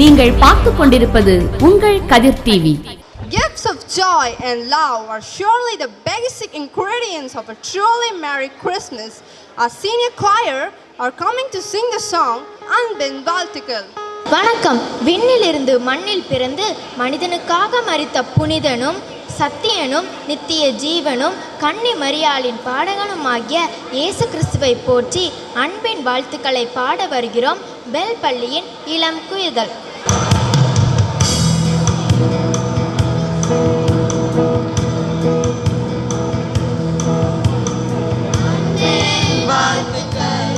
நீங்கள் பார்த்து கொண்டிருப்பது உங்கள் Kathir TV Gifts of joy and love are surely the basic ingredients of a truly Merry Christmas. Our senior choir are coming to sing the song அன்பின் வாழ்த்துக்கள் வணக்கம். விண்ணிலிருந்து மண்ணில் பிறந்து மனிதனுக்காக மரித்த புனிதனும் சத்தியனும் நித்திய ஜீவனும் கன்னி மரியாளின் பாடகனும் ஆகிய இயேசு கிறிஸ்துவை போற்றி அன்பின் வாழ்த்துக்களை பாட வருகிறோம். பெல் பள்ளியின் இளம் குயில்கள். life again.